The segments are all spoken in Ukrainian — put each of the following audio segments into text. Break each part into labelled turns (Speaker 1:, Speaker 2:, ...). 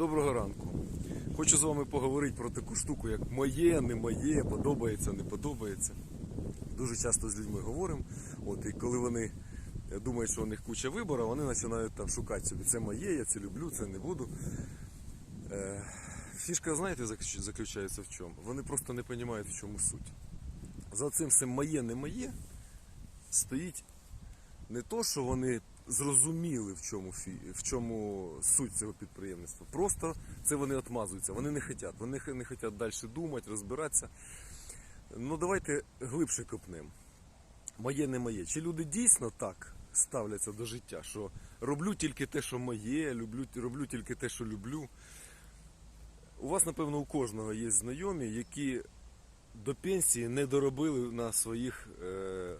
Speaker 1: Доброго ранку. Хочу з вами поговорити про таку штуку, як моє, не моє, подобається, не подобається. Дуже часто з людьми говоримо. От, і коли вони думають, що у них куча вибору, вони починають там шукати собі. Це моє, я це люблю, це не буду. Е, фішка, знаєте, заключається в чому? Вони просто не розуміють, в чому суть. За цим все моє, не моє стоїть не то, що вони зрозуміли, в чому, фі- в чому суть цього підприємництва. Просто це вони отмазуються, вони не хочуть, вони не хочуть далі думати, розбиратися. Ну давайте глибше копнемо. Моє не моє. Чи люди дійсно так ставляться до життя, що роблю тільки те, що моє, люблю, роблю тільки те, що люблю. У вас, напевно, у кожного є знайомі, які до пенсії не доробили на своїх е,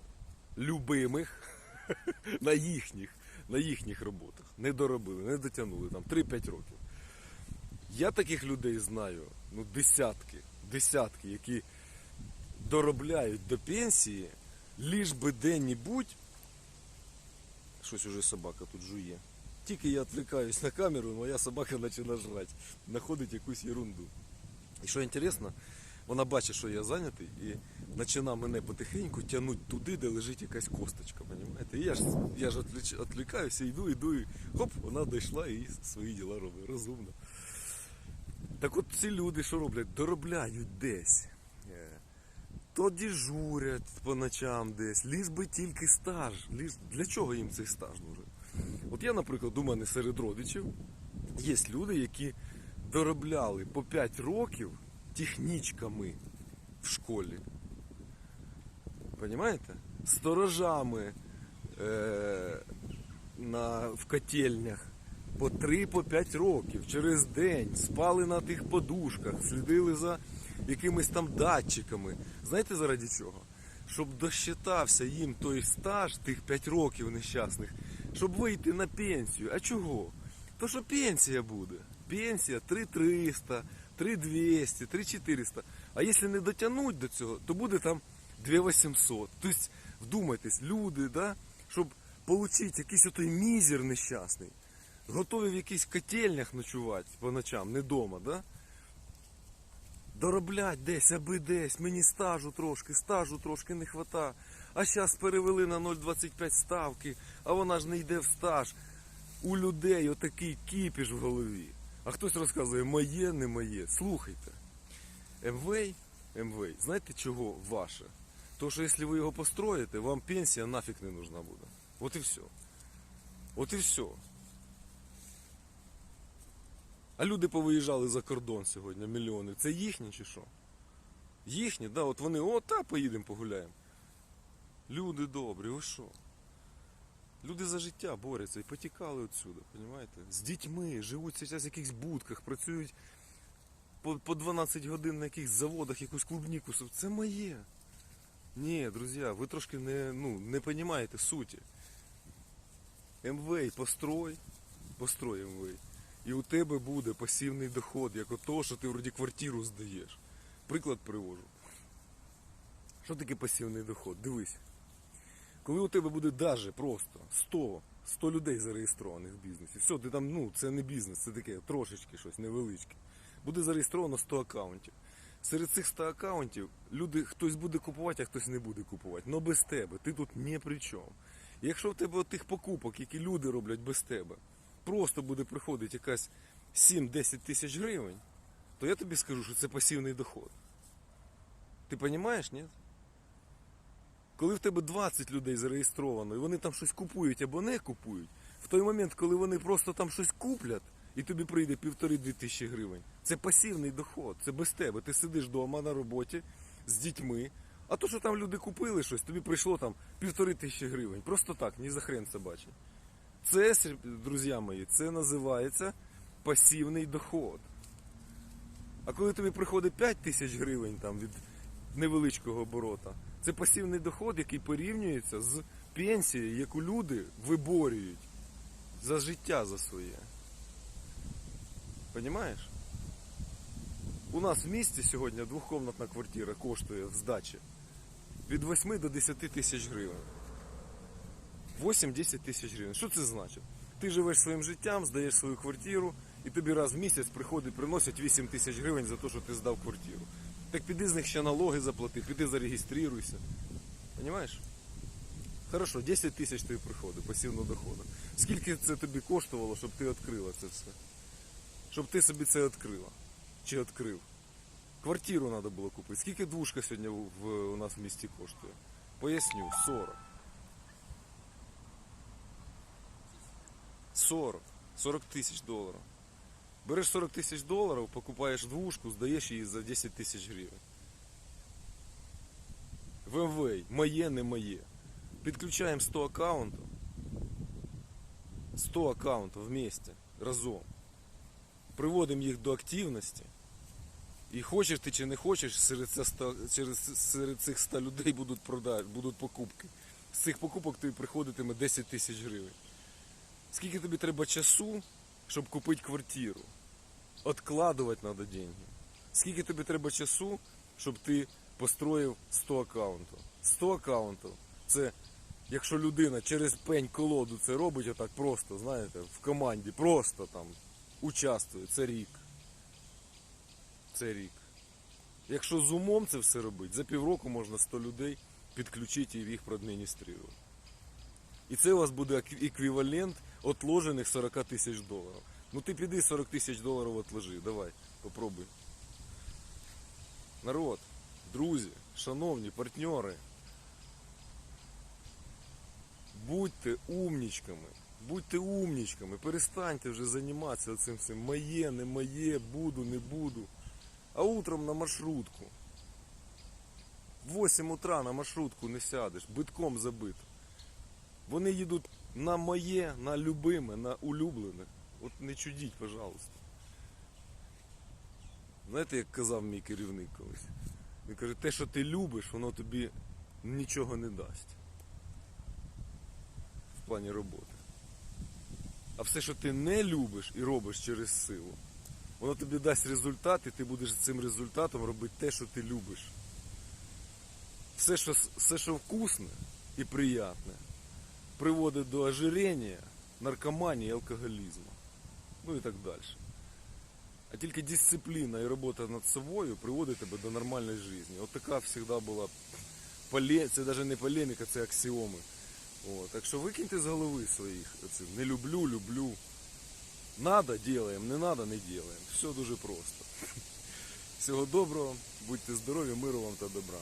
Speaker 1: любимих, на їхніх, на їхніх роботах. Не доробили, не дотягнули там 3-5 років. Я таких людей знаю, ну, десятки, десятки, які доробляють до пенсії, ліж би де-небудь. Щось уже собака тут жує. Тільки я відвлікаюсь на камеру, моя собака починає жрати, знаходить якусь ерунду. І що інтересно, вона бачить, що я зайнятий, і починає мене потихеньку тягнути туди, де лежить якась косточка. Понимаєте? І я ж, я ж відвлікаюся, йду, йду, і хоп, вона дійшла і свої діла робить. Розумно. Так от ці люди, що роблять? Доробляють десь. Е, То дежурять по ночам десь, ліж би тільки стаж. Ліж... Для чого їм цей стаж нужен? От я, наприклад, у мене серед родичів є люди, які доробляли по 5 років технічками в школі. Понимаєте? Сторожами е- на, в котельнях по 3-5 років через день спали на тих подушках, слідили за якимись там датчиками. Знаєте заради чого? Щоб досчитався їм той стаж, тих 5 років нещасних, щоб вийти на пенсію. А чого? То що пенсія буде. Пенсія 3300, 3200, 3400. А якщо не дотягнуть до цього, то буде там 2800. Тобто, вдумайтесь, люди, да, щоб отримати якийсь отой мізер нещасний, готові в якихось котельнях ночувати по ночам, не вдома, да? Дороблять десь, аби десь, мені стажу трошки, стажу трошки не хвата. А зараз перевели на 0,25 ставки, а вона ж не йде в стаж. У людей отакий кіпіш в голові. А хтось розказує, моє, не моє. Слухайте. МВ, МВ, знаєте чого ваше? То, що якщо ви його построїте, вам пенсія нафіг не нужна буде. От і все. От і все. А люди повиїжджали за кордон сьогодні, мільйони. Це їхні чи що? Їхні, да, от вони, о, та поїдемо погуляємо. Люди добрі, ви що? Люди за життя борються і потікали отсюди, розумієте? З дітьми, живуть зараз в якихось будках, працюють по, по 12 годин на якихось заводах, якусь клубніку. Це моє. Ні, друзі, ви трошки не, ну, не розумієте суті. МВ построй, построй МВ. І у тебе буде пасивний доход, як от того, що ти вроді квартиру здаєш. Приклад привожу. Що таке пасивний доход? Дивись. Коли у тебе буде даже просто 100, 100 людей зареєстрованих в бізнесі, все, ти там, ну, це не бізнес, це таке трошечки щось невеличке. Буде зареєстровано 100 аккаунтів. Серед цих 100 аккаунтів люди, хтось буде купувати, а хтось не буде купувати. Но без тебе, ти тут ні при чому. Якщо в тебе тих покупок, які люди роблять без тебе, просто буде приходити якась 7-10 тисяч гривень, то я тобі скажу, що це пасивний доход. Ти розумієш, ні? Коли в тебе 20 людей зареєстровано, і вони там щось купують або не купують, в той момент, коли вони просто там щось куплять, і тобі прийде півтори-дві тисячі гривень, це пасивний доход, це без тебе. Ти сидиш вдома на роботі з дітьми, а то, що там люди купили щось, тобі прийшло там півтори тисячі гривень. Просто так, ні за хрен це бачить. Це, друзі мої, це називається пасивний доход. А коли тобі приходить 5 тисяч гривень там від невеличкого оборота, це пасивний доход, який порівнюється з пенсією, яку люди виборюють за життя за своє. Понімаєш? У нас в місті сьогодні двохкомнатна квартира коштує в здачі від 8 до 10 тисяч гривень. 8-10 тисяч гривень. Що це значить? Ти живеш своїм життям, здаєш свою квартиру і тобі раз в місяць приходить, приносять 8 тисяч гривень за те, що ти здав квартиру. Так піди з них ще налоги заплати, піди зареєструйся. Понимаєш? Хорошо, 10 тисяч тобі приходить пасивного доходу. Скільки це тобі коштувало, щоб ти відкрила це все? Щоб ти собі це відкрила. Чи відкрив? Квартиру треба було купити. Скільки двушка сьогодні в- у нас в місті коштує? Поясню, 40. 40. 40 тисяч доларів. Береш 40 тисяч доларів, покупаєш двушку, здаєш її за 10 тисяч гривень. ВМВ, моє, не моє. Підключаємо 100 аккаунтів. 100 аккаунтів вместе, разом. Приводимо їх до активності. І хочеш ти чи не хочеш, серед, ста- через, серед цих 100 людей будуть продати, будуть покупки. З цих покупок тобі приходитиме 10 тисяч гривень. Скільки тобі треба часу, щоб купити квартиру? Откладувати треба деньги. Скільки тобі треба часу, щоб ти построїв 100 аккаунтів? 100 аккаунтів це якщо людина через пень колоду це робить отак просто, знаєте, в команді, просто там участвує, це рік. Це рік. Якщо з умом це все робити, за півроку можна 100 людей підключити і їх проадмініструвати. І це у вас буде екві- еквівалент отложених 40 тисяч доларів. Ну ти піди 40 тисяч доларів отложи, давай, попробуй. Народ, друзі, шановні партнери, будьте умнічками, будьте умнічками, перестаньте вже займатися цим всім. Моє, не моє, буду, не буду. А утром на маршрутку. В 8 утра на маршрутку не сядеш, битком забито. Вони їдуть на моє, на любиме, на улюблене. От не чудіть, пожалуйста. Знаєте, як казав мій керівник колись? Він каже, те, що ти любиш, воно тобі нічого не дасть. В плані роботи. А все, що ти не любиш і робиш через силу, воно тобі дасть результат, і ти будеш цим результатом робити те, що ти любиш. Все, що, все, що вкусне і приятне, приводить до ожирення, наркоманії і алкоголізму. Ну і так далі. А тільки дисципліна і робота над собою приводить тебе до нормальної житті. От така завжди була поле... це навіть не полеміка, це аксіоми. От. Так що викиньте з голови своїх. Оце, не люблю, люблю. Надо, делаем, не надо, не делаем. Все дуже просто. Всього доброго, будьте здорові, миру вам та добра.